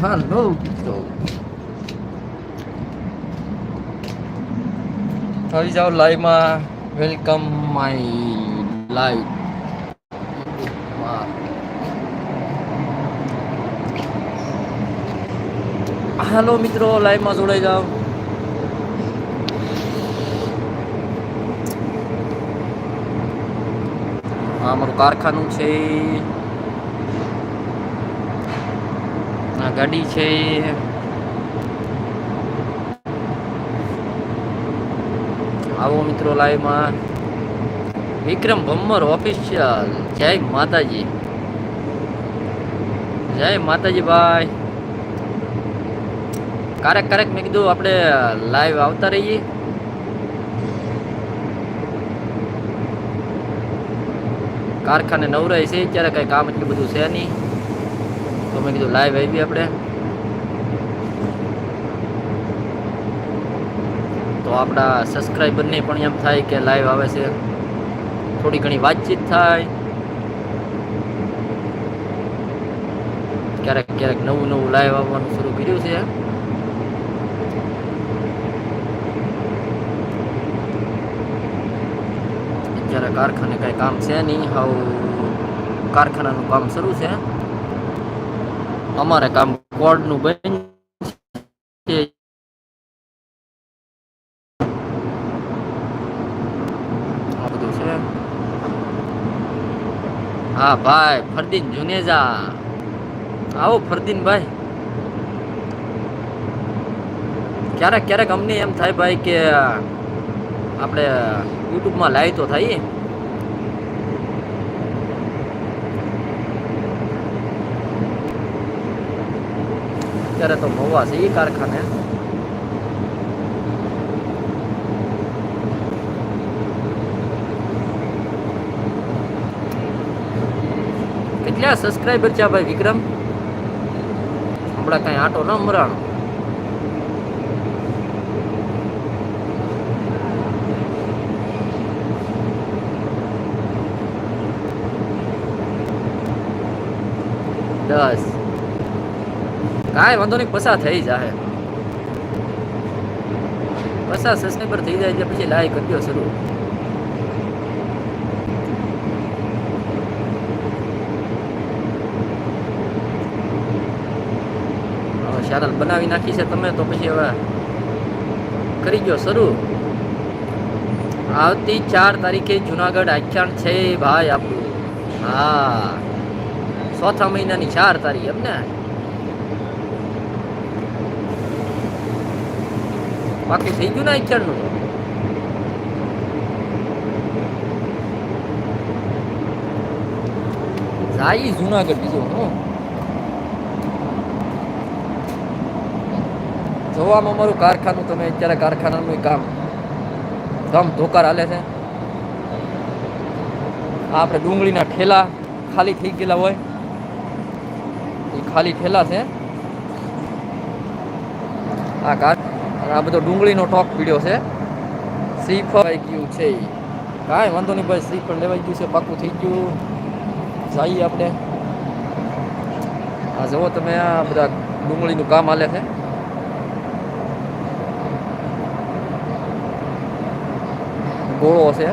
હાલો મિત્રો આવી જાઓ લાઈવમાં વેલકમ માય લાઈવ હાલો મિત્રો લાઈવમાં જોડાઈ જાઓ. આ મારું કારખાનું છે. આ ગાડી છે આવો મિત્રો લાઈવમાં. વિક્રમ ભમ્મર ઓફિશિયલ જય માતાજી. જય માતાજી ભાઈ. ક્યારેક ક્યારેક મેં કીધું આપણે લાઈવ આવતા રહીએ. કારખાને નવરાય છે ત્યારે કઈ કામ એટલું બધું છે નહીં. તો મેં કીધું, લાઈવ આવી આપણે. તો આપણા સબસ્ક્રાઈબરને પણ એમ થાય કે લાઈવ આવે છે. થોડી ઘણી વાતચીત થાય. ક્યારેક ક્યારેક નવું નવું લાઈવ આવવાનું શરૂ કર્યું છે. અત્યારે કારખાને કઈ કામ છે નહીં. હાવ કારખાનાનું કામ શરૂ છે. અમારે કામ કોડનું બંધ છે. હા, ભાઈ, ફરદીન જુનેજા. આવો ફરદીન ભાઈ. ક્યારેક ક્યારેક અમને એમ થાય ભાઈ કે, આપણે યુટ્યુબમાં લાઈવ તો થઈએ. અત્યારે તો મવા છે એ કારખાને. કેટલા સબસ્ક્રાઈબર છે ભાઈ વિક્રમ? હમણાં કઈ આટો ન મરાણો. દસ. કાંઈ વાંધો નહીં પસાર થઈ જાય પચાસ સબસ્ક્રાઈબર થઈ જાય પછી લાઈક કરજો શરૂ. ચેનલ બનાવી નાખી છે તમે તો પછી હવે કરી ગયો શરૂ. આવતી ચાર તારીખે જુનાગઢ આખ્યાન છે ભાઈ આપણું. હા. ચોથા મહિનાની ચાર તારીખ એમ ને? બાકી થઈ ગયું ને તો જાય જુનાગઢ બીજો જોવામાં અમારું કારખાનું, તમે અત્યારે કારખાનાનું કામ ધમ ધોકાર હાલે છે. આપણે ડુંગળીના ઠેલા ખાલી થઈ ગયેલા હોય. એ ખાલી ઠેલા છે. આ કાર આ બધો ડુંગળીનો ટોક પીડ્યો છે. શ્રીફળ ગયું છે. કાંઈ વાંધો નહીં ભાઈ, શ્રીફળ લેવાઈ ગયું છે, પાકું થઈ ગયું. જઈએ આપણે. આ જુઓ તમે, આ બધા ડુંગળીનું કામ હાલે છે. ગોળો છે.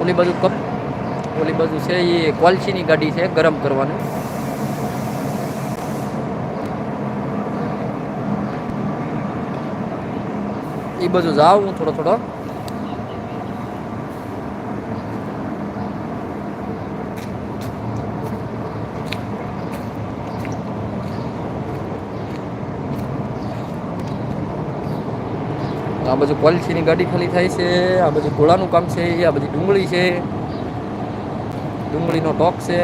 ઓલી બાજુ કપ, ઓલી બાજુ છે એ કોલસીની ગાડી છે ગરમ કરવાનું. એ બાજુ જાઉં હું થોડો થોડો. આ બાજુ પોલિસીની ગાડી ખાલી થાય છે, આ બાજુ ઘોડાનું કામ છે, આ બધી ડુંગળી છે. ડુંગળીનો ટોક છે.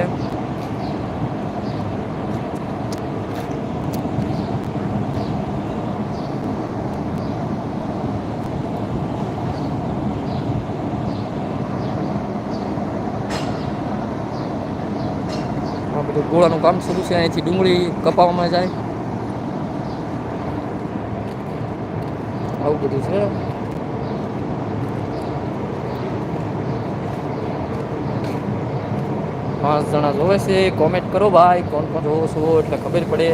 આ ગોળાનું કામ શરૂ છે, અહીંથી ડુંગળી કપાવવામાં જાય. આવું બધું છે. પાંચ જણા જોવે છે કોમેન્ટ કરો ભાઈ, કોણ કોણ જોવો છો, એટલે ખબર પડે.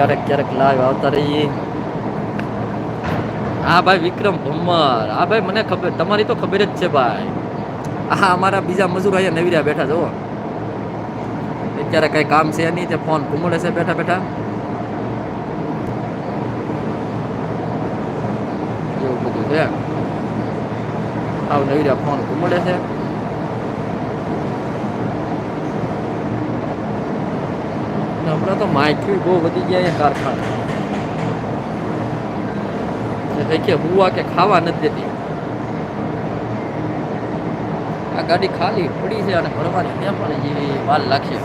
ક્યારેક ક્યારેક લાઈવ આવતા રહીએ. હા ભાઈ વિક્રમ ભમર. હા ભાઈ મને ખબર, તમારી તો ખબર જ છે ભાઈ. હા અમારા બીજા મજૂર અહીંયા નવીરા બેઠા જુઓ અત્યારે કઈ કામ છે નહીં તે ફોન ઘૂમડે છે બેઠા બેઠા. એવું બધું છે. આવ નવીરા ફોન ઘૂમડે છે. ને હમણાં તો માઇક્યુ, બહુ વધી ગયા અહીંયા કારખાના. કે હુવા કે ખાવા નથી દેતી. આ ગાડી ખાલી પડી છે અને ભરવાની ત્યાં પણ એવી વાર લાગશે.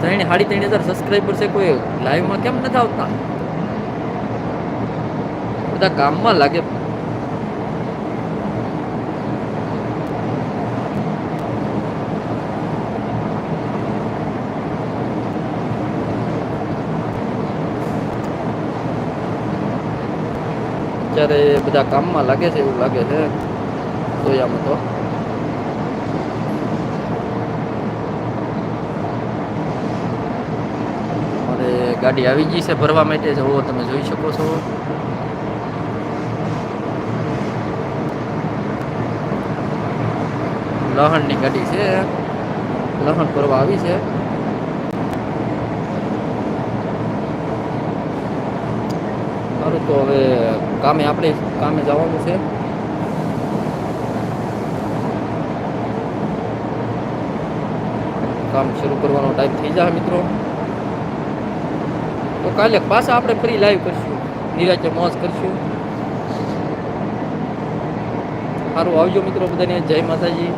ત્રણ સાડી ત્રણ હજાર સબસ્ક્રાઈબર છે, કોઈ લાઈવમાં કેમ નથી આવતા? બધા કામમાં લાગે અત્યારે બધા કામમાં લાગે છે એવું લાગે છે. જોયામાં તો. મારે ગાડી આવી ગઈ છે ભરવા માટે હોવો તમે જોઈ શકો છો. લહણની ગાડી છે. લહણ ભરવા આવી છે. સારું તો હવે કામે આપણે કામે જવાનું છે. કામ શરૂ કરવાનો ટાઈમ થઈ જાય મિત્રો. તો કાલે પાછા આપણે ફરી લાઈવ કરશું. નિરાચે મોજ કરશું. સારું આવજો મિત્રો બધાને. જય માતાજી.